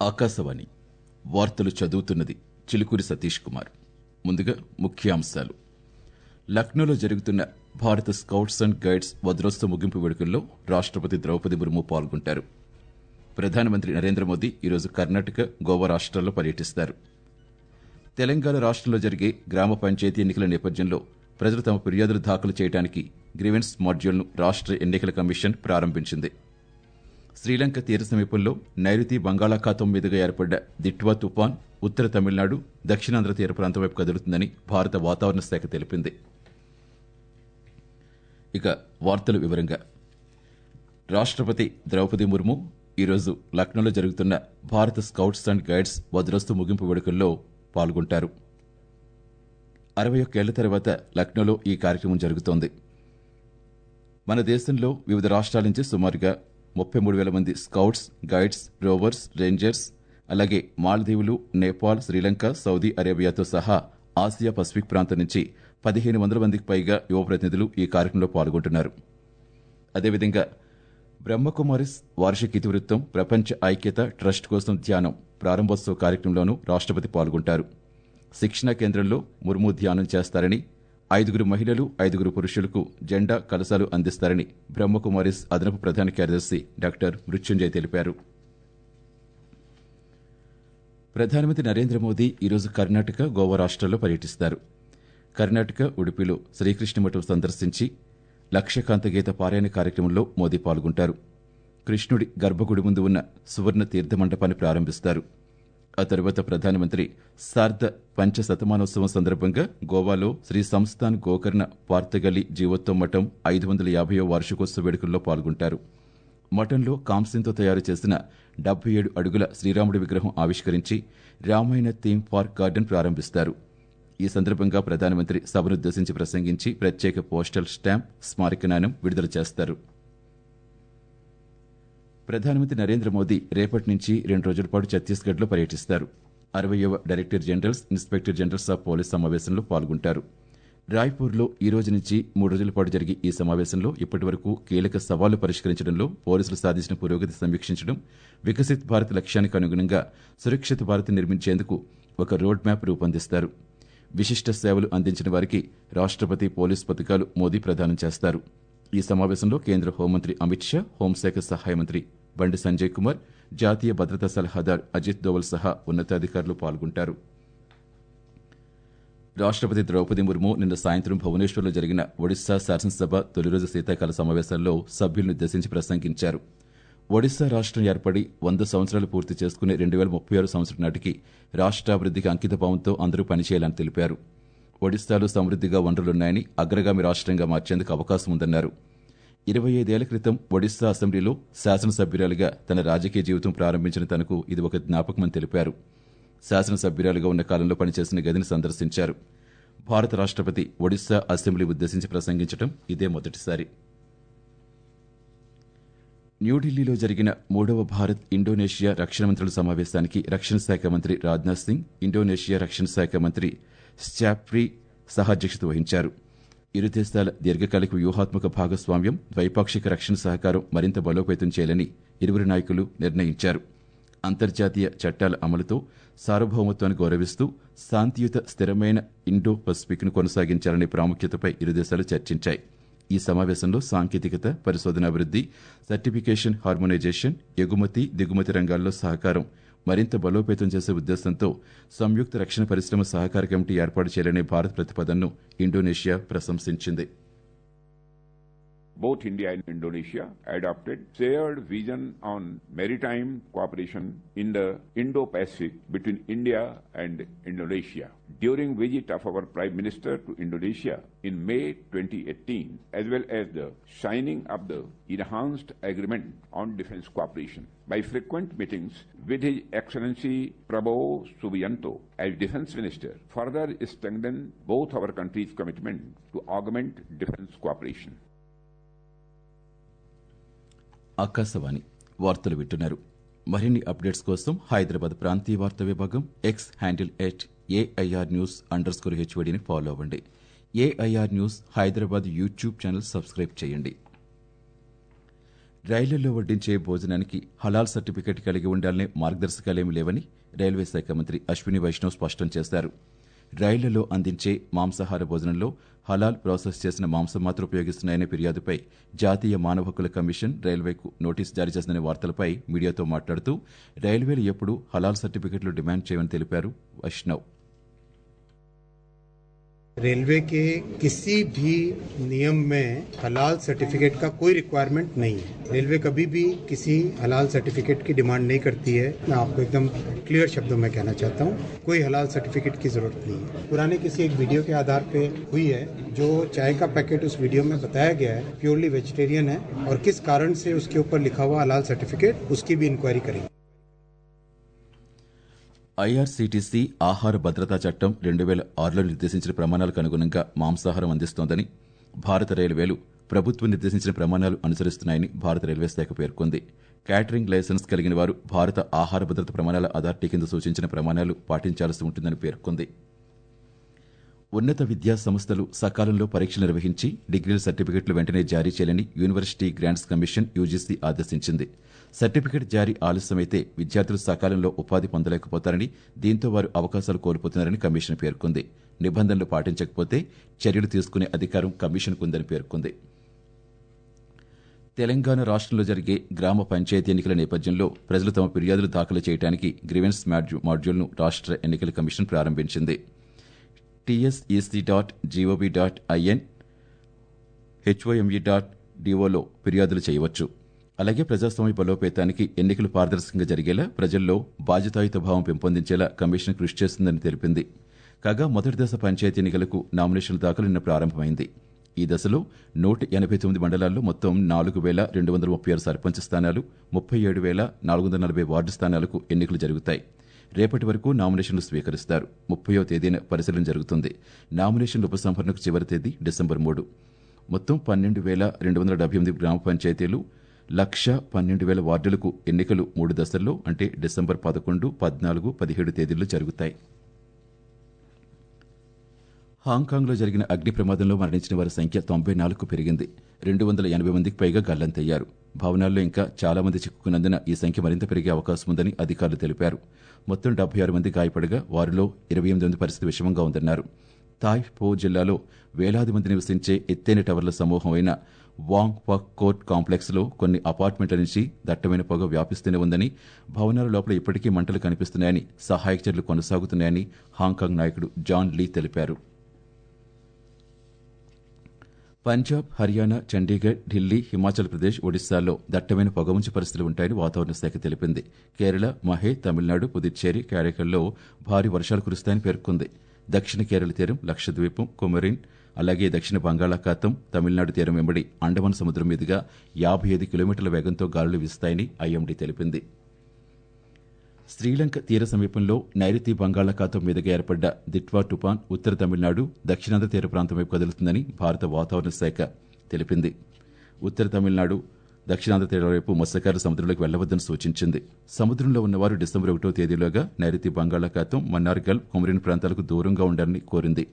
ఆకాశవాణి వార్తలు చదువుతున్నది చిలుకూరి సతీష్ కుమార్. ముందుగా ముఖ్యాంశాలు. లక్నోలో జరుగుతున్న భారత స్కౌట్స్ అండ్ గైడ్స్ వజ్రోత్సవ ముగింపు వేడుకల్లో రాష్ట్రపతి ద్రౌపది ముర్ము పాల్గొంటారు. ప్రధానమంత్రి నరేంద్ర మోదీ ఈరోజు కర్ణాటక గోవా రాష్ట్రాల్లో పర్యటిస్తారు. తెలంగాణ రాష్ట్రంలో జరిగే గ్రామ పంచాయతీ ఎన్నికల నేపథ్యంలో ప్రజలు తమ ఫిర్యాదులు దాఖలు చేయడానికి గ్రీవెన్స్ మాడ్యూల్ను రాష్ట్ర ఎన్నికల కమిషన్ ప్రారంభించింది. శ్రీలంక తీర సమీపంలో నైరుతి బంగాళాఖాతం మీదుగా ఏర్పడ్డ దిట్వా తుఫాన్ ఉత్తర తమిళనాడు దక్షిణాంధ్ర తీర ప్రాంతం వైపు కదులుతుందని భారత వాతావరణ శాఖ తెలిపింది. ఇక వార్తలు వివరంగా. రాష్ట్రపతి ద్రౌపది ముర్ము ఈరోజు లక్నోలో జరుగుతున్న భారత స్కౌట్స్ అండ్ గైడ్స్ వద్రస్తు ముగింపు వేడుకల్లో పాల్గొంటారు. అరవై ఒక్కేళ్ళ తర్వాత లక్నోలో ఈ కార్యక్రమం జరుగుతోంది. మన దేశంలో వివిధ రాష్ట్రాల నుంచి సుమారుగా ముప్పై మూడు వేల మంది స్కౌట్స్ గైడ్స్ రోవర్స్ రేంజర్స్ అలాగే మాల్దీవులు నేపాల్ శ్రీలంక సౌదీ అరేబియాతో సహా ఆసియా పసిఫిక్ ప్రాంతం నుంచి పదిహేను వందల మందికి పైగా యువ ప్రతినిధులు ఈ కార్యక్రమంలో పాల్గొంటున్నారు. అదేవిధంగా బ్రహ్మకుమారిస్ వార్షిక ఇతివృత్తం ప్రపంచ ఐక్యత ట్రస్ట్ కోసం ధ్యానం ప్రారంభోత్సవ కార్యక్రమంలోనూ రాష్ట్రపతి పాల్గొంటారు. శిక్షణా కేంద్రంలో ముర్ము ధ్యానం చేస్తారని ఐదుగురు మహిళలు ఐదుగురు పురుషులకు జెండా కలశాలు అందిస్తారని బ్రహ్మకుమారిస్ అదనపు ప్రధాన కార్యదర్శి డాక్టర్ మృత్యుంజయ్ తెలిపారు. ప్రధానమంత్రి నరేంద్ర మోదీ ఈరోజు కర్ణాటక గోవా రాష్ట్రాల్లో పర్యటిస్తారు. కర్ణాటక ఉడిపిలో శ్రీకృష్ణమఠం సందర్శించి లక్షకాంత గీత పారాయణ కార్యక్రమంలో మోదీ పాల్గొంటారు. కృష్ణుడి గర్భగుడి ముందు ఉన్న సువర్ణ తీర్థమండపాన్ని ప్రారంభిస్తారు. ఆ తరువాత ప్రధానమంత్రి సార్ధ పంచశతమానోత్సవం సందర్భంగా గోవాలో శ్రీ సంస్థాన్ గోకర్ణ పార్తగలి జీవోత్తం మఠం ఐదు వందల యాభైవ వార్షికోత్సవ వేడుకల్లో పాల్గొంటారు. మఠంలో కాంస్యంతో తయారు చేసిన డెబ్బై ఏడు అడుగుల శ్రీరాముడి విగ్రహం ఆవిష్కరించి రామాయణ థీమ్ పార్క్ గార్డెన్ ప్రారంభిస్తారు. ఈ సందర్భంగా ప్రధానమంత్రి సభనుద్దేశించి ప్రసంగించి ప్రత్యేక పోస్టల్ స్టాంప్ స్మారక నాణం విడుదల చేస్తారు. ప్రధానమంత్రి నరేంద్ర మోదీ రేపటి నుంచి రెండు రోజుల పాటు ఛత్తీస్గఢ్లో పర్యటిస్తారు. అరవయవ director generals inspector generals of police సమావేశంలో పాల్గొంటారు. రాయ్పూర్లో ఈ రోజు నుంచి మూడు రోజుల పాటు జరిగే ఈ సమావేశంలో ఇప్పటివరకు కీలక సవాళ్ళు పరిష్కరించడంలో పోలీసులు సాధించిన పురోగతి సమీక్షించడం వికసిత్ భారత్ లక్ష్యానికి అనుగుణంగా సురక్షిత భారత్ నిర్మించేందుకు ఒక రోడ్ మ్యాప్ రూపొందిస్తారు. విశిష్ట సేవలు అందించిన వారికి రాష్ట్రపతి పోలీస్ పథకాలు మోదీ ప్రదానం చేస్తారు. ఈ సమావేశంలో కేంద్ర హోంమంత్రి అమిత్ షా హోంశాఖ సహాయ మంత్రి బండి సంజయ్ కుమార్ జాతీయ భద్రతా సలహాదారు అజిత్ దోవల్ సహా ఉన్నతాధికారులు పాల్గొంటారు. రాష్ట్రపతి ద్రౌపది ముర్ము నిన్న సాయంత్రం భువనేశ్వర్లో జరిగిన ఒడిశా శాసనసభ తొలిరోజు శీతాకాల సమావేశాల్లో సభ్యులను ఉద్దేశించి ప్రసంగించారు. ఒడిశా రాష్ట్రం ఏర్పడి వంద సంవత్సరాలు పూర్తి చేసుకునే రెండు వేల ముప్పై ఆరు సంవత్సరం నాటికి రాష్ట్రాభివృద్ధికి అంకితభావంతో అందరూ పనిచేయాలని తెలిపారు. ఒడిశాలో సమృద్ధిగా వనరులున్నాయని అగ్రగామి రాష్ట్రంగా మార్చేందుకు అవకాశం ఉందన్నారు ఇరవై ఐదేళ్ళ క్రితం ఒడిశా అసెంబ్లీలో శాసనసభ్యురాలుగా తన రాజకీయ జీవితం ప్రారంభించిన తనకు ఇది ఒక జ్ఞాపకమని తెలిపారు. శాసనసభ్యురాలుగా ఉన్న కాలంలో పనిచేసిన గదిని సందర్శించారు. భారత రాష్ట్రపతి ఒడిశా అసెంబ్లీ ఉద్దేశించి ప్రసంగించడం ఇదే మొదటిసారి. న్యూఢిల్లీలో జరిగిన మూడవ భారత్ ఇండోనేషియా రక్షణ మంత్రుల సమావేశానికి రక్షణ శాఖ మంత్రి రాజ్నాథ్ సింగ్ ఇండోనేషియా రక్షణ శాఖ మంత్రి స్టాప్రీ సహాధ్యక్షత వహించారు. ఇరు దేశాల దీర్ఘకాలిక వ్యూహాత్మక భాగస్వామ్యం ద్వైపాక్షిక రక్షణ సహకారం మరింత బలోపేతం చేయాలని ఇరువురు నాయకులు నిర్ణయించారు. అంతర్జాతీయ చట్టాల అమలుతో సార్వభౌమత్వాన్ని గౌరవిస్తూ శాంతియుత స్థిరమైన ఇండో పసిఫిక్ను కొనసాగించాలనే ప్రాముఖ్యతపై ఇరు దేశాలు చర్చించాయి. ఈ సమావేశంలో సాంకేతికత పరిశోధనాభివృద్ధి సర్టిఫికేషన్ హార్మోనైజేషన్ ఎగుమతి దిగుమతి రంగాల్లో సహకారం మరింత బలోపేతం చేసే ఉద్దేశంతో సంయుక్త రక్షణ పరిశ్రమ సహకార కమిటీ ఏర్పాటు చేయాలనే భారత్ ప్రతిపాదనను ఇండోనేషియా ప్రశంసించింది. Both India and Indonesia adopted shared vision on maritime cooperation in the Indo-Pacific between India and Indonesia. During visit of our Prime Minister to Indonesia in May 2018, as well as the signing of the enhanced agreement on defense cooperation. By frequent meetings with His Excellency Prabowo Subianto as Defense Minister, further strengthened both our countries' commitment to augment defense cooperation. Akashvani వార్తలు వింటున్నారు. మరిన్ని updates కోసం హైదరాబాద్ ప్రాంతీయ వార్తా విభాగం X handle at AIR news under score హెచ్ఓడిని follow అవ్వండి. AIR news Hyderabad YouTube channel subscribe చేయండి. రైళ్ళలో వడ్డించే భోజనానికి హలాల్ సర్టిఫికెట్ కలిగి ఉండాలనే మార్గదర్శకాలేమీ లేవని రైల్వే శాఖ మంత్రి అశ్విని వైష్ణవ్ స్పష్టం చేశారు. రైళ్ళలో అందించే మాంసాహార భోజనంలో హలాల్ ప్రాసెస్ చేసిన మాంసం మాత్రం ఉపయోగిస్తున్నాయనే ఫిర్యాదుపై జాతీయ మానవ హక్కుల కమిషన్ రైల్వేకు నోటీసు జారీ చేసిన వార్తలపై మీడియాతో మాట్లాడుతూ రైల్వేలు ఎప్పుడూ హలాల్ సర్టిఫికెట్లు డిమాండ్ చేయమని తెలిపారు వైష్ణవ్. रेलवे के किसी भी नियम में हलाल सर्टिफिकेट का कोई रिक्वायरमेंट नहीं है। रेलवे कभी भी किसी हलाल सर्टिफिकेट की डिमांड नहीं करती है। मैं आपको एकदम क्लियर शब्दों में कहना चाहता हूँ, कोई हलाल सर्टिफिकेट की ज़रूरत नहीं है। पुराने किसी एक वीडियो के आधार पे हुई है, जो चाय का पैकेट उस वीडियो में बताया गया है प्योरली वेजिटेरियन है, और किस कारण से उसके ऊपर लिखा हुआ हलाल सर्टिफिकेट उसकी भी इंक्वायरी करेंगे। ఐఆర్సీటీసీ ఆహార భద్రతా చట్టం రెండు వేల ఆరులో నిర్దేశించిన ప్రమాణాలకు అనుగుణంగా మాంసాహారం అందిస్తోందని భారత రైల్వేలు ప్రభుత్వం నిర్దేశించిన ప్రమాణాలు అనుసరిస్తున్నాయని భారత రైల్వే శాఖ పేర్కొంది. క్యాటరింగ్ లైసెన్స్ కలిగిన వారు భారత ఆహార భద్రత ప్రమాణాల అథారిటీ కింద సూచించిన ప్రమాణాలు పాటించాల్సి ఉంటుందని పేర్కొంది. ఉన్నత విద్యా సంస్థలు సకాలంలో పరీక్షలు నిర్వహించి డిగ్రీల సర్టిఫికెట్లు వెంటనే జారీ చేయాలని యూనివర్సిటీ గ్రాంట్స్ కమిషన్ యూజీసీ ఆదేశించింది. సర్టిఫికెట్ జారీ ఆలస్యమైతే విద్యార్థులు సకాలంలో ఉపాధి పొందలేకపోతారని దీంతో వారు అవకాశాలు కోల్పోతున్నారని కమిషన్ పేర్కొంది. నిబంధనలు పాటించకపోతే చర్యలు తీసుకునే అధికారం కమిషన్కు ఉందని పేర్కొంది. తెలంగాణ రాష్ట్రంలో జరిగే గ్రామ పంచాయతీ ఎన్నికల నేపథ్యంలో ప్రజలు తమ ఫిర్యాదులు దాఖలు చేయడానికి గ్రీవెన్స్ మాడ్యూ- మాడ్యూల్ను రాష్ట్ర ఎన్నికల కమిషన్ ప్రారంభించింది. TSEC dot GOV dot IN HOME dot డిఓలో ఫిర్యాదులు చేయవచ్చు. అలాగే ప్రజాస్వామ్య బలోపేతానికి ఎన్నికలు పారదర్శకంగా జరిగేలా ప్రజల్లో బాధ్యతాయుత భావం పెంపొందించేలా కమిషన్ కృషి చేస్తుందని తెలిపింది. కాగా మొదటి దశ పంచాయతీ ఎన్నికలకు నామినేషన్ల దాఖలు నిన్న ప్రారంభమైంది. ఈ దశలో నూట ఎనభై తొమ్మిది మండలాల్లో మొత్తం నాలుగు వేల రెండు వందల ముప్పై ఆరు సర్పంచ్ స్థానాలు ముప్పై ఏడు వేల నాలుగు వందల నలభై వార్డు స్థానాలకు ఎన్నికలు జరుగుతాయి. రేపటి వరకు నామినేషన్లు స్వీకరిస్తారు. ముప్పయో తేదీన పరిశీలన జరుగుతుంది. నామినేషన్ల ఉపసంహరణకు చివరి తేదీ డిసెంబర్ మూడు. మొత్తం పన్నెండు వేల రెండు వందల డెబ్బై ఎనిమిది గ్రామ పంచాయతీలు లక్ష పన్నెండు వేల వార్డులకు ఎన్నికలు మూడు దశల్లో అంటే డిసెంబర్ పదకొండు పద్నాలుగు పదిహేడు తేదీల్లో జరుగుతాయి. హాంకాంగ్లో జరిగిన అగ్ని ప్రమాదంలో మరణించిన వారి సంఖ్య తొంభై నాలుగు పెరిగింది. రెండు వందల ఎనభై మందికి పైగా గల్లంతయ్యారు. భవనాల్లో ఇంకా చాలా మంది చిక్కుకున్నందున ఈ సంఖ్య మరింత పెరిగే అవకాశం ఉందని అధికారులు తెలిపారు. మొత్తం డెబ్బై ఆరు మంది గాయపడగా వారిలో ఇరవై ఎనిమిది మంది పరిస్థితి విషమంగా ఉందన్నారు. తాయ్ పో జిల్లాలో వేలాది మంది నివసించే ఎత్తైన టవర్ల సమూహం అయిన వాంగ్ పక్ కోర్ట్ కాంప్లెక్స్లో కొన్ని అపార్ట్మెంట్ల నుంచి దట్టమైన పొగ వ్యాపిస్తూనే ఉందని భవనాల లోపల ఇప్పటికీ మంటలు కనిపిస్తున్నాయని సహాయక చర్యలు కొనసాగుతున్నాయని హాంకాంగ్ నాయకుడు జాన్ లీ తెలిపారు. పంజాబ్ హర్యానా చండీగఢ్ ఢిల్లీ హిమాచల్ ప్రదేశ్ ఒడిశాల్లో దట్టమైన పొగమంచు పరిస్థితులు ఉంటాయని వాతావరణ శాఖ తెలిపింది. కేరళ మహే తమిళనాడు పుదుచ్చేరి కారైకల్లో భారీ వర్షాలు కురుస్తాయని పేర్కొంది. దక్షిణ కేరళ తీరం లక్షద్వీపం కుమరిన్ అలాగే దక్షిణ బంగాళాఖాతం తమిళనాడు తీరం వెంబడి అండమాన్ సముద్రం మీదుగా యాభై ఐదు కిలోమీటర్ల వేగంతో గాలులు వీస్తాయని ఐఎండీ తెలిపింది. శ్రీలంక తీర సమీపంలో నైరుతి బంగాళాఖాతం మీదుగా ఏర్పడ్డ దిట్వా తుపాన్ ఉత్తర తమిళనాడు దక్షిణాంధ్ర తీర ప్రాంతం వైపు కదులుతుందని భారత వాతావరణ శాఖ తెలిపింది. ఉత్తర తమిళనాడు దక్షిణాంధ్ర తీరాల వైపు మత్స్యకారులు సముద్రంలోకి వెళ్ళవద్దని సూచించింది. సముద్రంలో ఉన్నవారు డిసెంబర్ ఒకటో తేదీలోగా నైరుతి బంగాళాఖాతం మన్నార్గల్ కుమరిన్ ప్రాంతాలకు దూరంగా ఉండాలని కోరింది.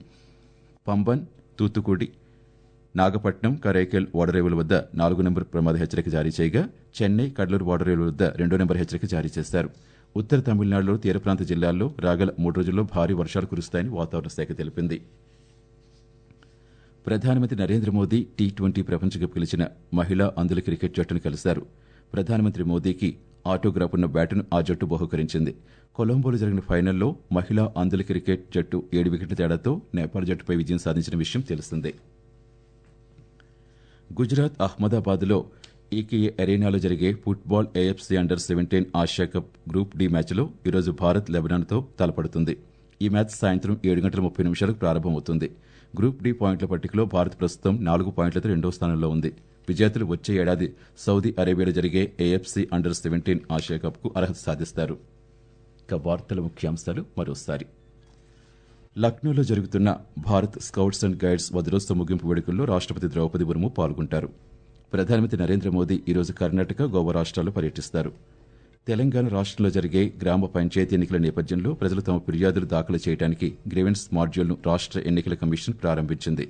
పంబన్ తూత్తుకుడి నాగపట్నం కరైకల్ ఓడరేవుల వద్ద నాలుగు నెంబర్ ప్రమాద హెచ్చరిక జారీ చేయగా చెన్నై కడలూరు ఓడరేవుల వద్ద రెండో నెంబర్ హెచ్చరిక జారీ చేశారు. ఉత్తర తమిళనాడులో తీరప్రాంత జిల్లాల్లో రాగల మూడు రోజుల్లో భారీ వర్షాలు కురుస్తాయని వాతావరణ శాఖ తెలిపింది. ప్రధానమంత్రి నరేంద్ర మోదీ టీ ట్వంటీ ప్రపంచ కప్ గెలిచిన మహిళా అందుల క్రికెట్ జట్టును కలిశారు. ప్రధానమంత్రి మోదీకి ఆటోగ్రాఫ్ ఉన్న బ్యాటును ఆ జట్టు బహుకరించింది. కొలంబోలో జరిగిన ఫైనల్లో మహిళా అందుల క్రికెట్ జట్టు ఏడు వికెట్ల తేడాతో నేపాల్ జట్టుపై విజయం సాధించిన విషయం తెలిసిందే గుజరాత్ అహ్మదాబాద్లో ఈకేఏ ఎరేనాలో జరిగే football AFC under seventeen Asia cup group D మ్యాచ్లో ఈరోజు భారత్ లెబనాన్తో తలపడుతుంది. ఈ మ్యాచ్ సాయంత్రం ఏడు గంటల ముప్పై నిమిషాలకు ప్రారంభమవుతుంది. గ్రూప్ డి పాయింట్ల పట్టికలో భారత్ ప్రస్తుతం నాలుగు పాయింట్లతో రెండో స్థానంలో ఉంది. విజేతలు వచ్చే ఏడాది సౌదీ అరేబియాలో జరిగే ఏఎఫ్సీ అండర్ సెవెంటీన్ ఆసియా కప్కు అర్హత సాధిస్తారు. ఇక వార్తల ముఖ్యాంశాలు మరోసారి. లక్నోలో జరుగుతున్న భారత్ స్కౌట్స్ అండ్ గైడ్స్ వదిలోత్సవ ముగింపు వేడుకల్లో రాష్ట్రపతి ద్రౌపది ముర్ము పాల్గొంటారు. ప్రధానమంత్రి నరేంద్ర మోదీ ఈరోజు కర్ణాటక గోవా రాష్ట్రాల్లో పర్యటిస్తారు. తెలంగాణ రాష్ట్రంలో జరిగే గ్రామ పంచాయతీ ఎన్నికల నేపథ్యంలో ప్రజలు తమ ఫిర్యాదులు దాఖలు చేయడానికి గ్రీవెన్స్ మాడ్యూల్ను రాష్ట్ర ఎన్నికల కమిషన్ ప్రారంభించింది.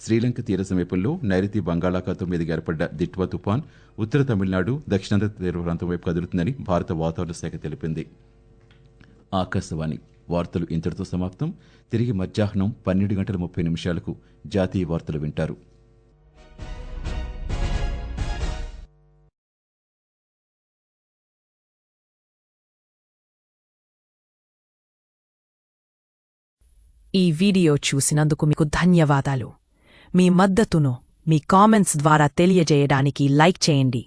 శ్రీలంక తీర సమీపంలో నైరుతి బంగాళాఖాతం మీదుగా ఏర్పడ్డ దిట్వా తుపాన్ ఉత్తర తమిళనాడు దక్షిణాంధ్ర తీర ప్రాంతం వైపు కదులుతుందని భారత వాతావరణ శాఖ తెలిపింది. ఆకాశవాణి వార్తలు ఇంతటితో సమాప్తం. తిరిగి మధ్యాహ్నం పన్నెండు గంటల ముప్పై నిమిషాలకు జాతీయ వార్తలు వింటారు. ఈ వీడియో చూసినందుకు మీకు ధన్యవాదాలు. మీ మద్దతును మీ కామెంట్స్ ద్వారా తెలియజేయడానికి లైక్ చేయండి.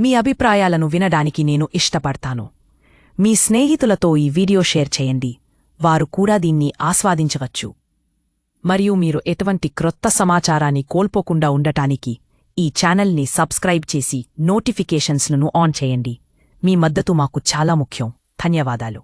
మీ అభిప్రాయాలను వినడానికి నేను ఇష్టపడతాను. మీ స్నేహితులతో ఈ వీడియో షేర్ చేయండి. వారు కూడా దీన్ని ఆస్వాదించవచ్చు. మరియు మీరు ఎటువంటి క్రొత్త సమాచారాన్ని కోల్పోకుండా ఉండటానికి ఈ ఛానల్ని సబ్స్క్రైబ్ చేసి నోటిఫికేషన్స్లను ఆన్ చేయండి. మీ మద్దతు మాకు చాలా ముఖ్యం. ధన్యవాదాలు.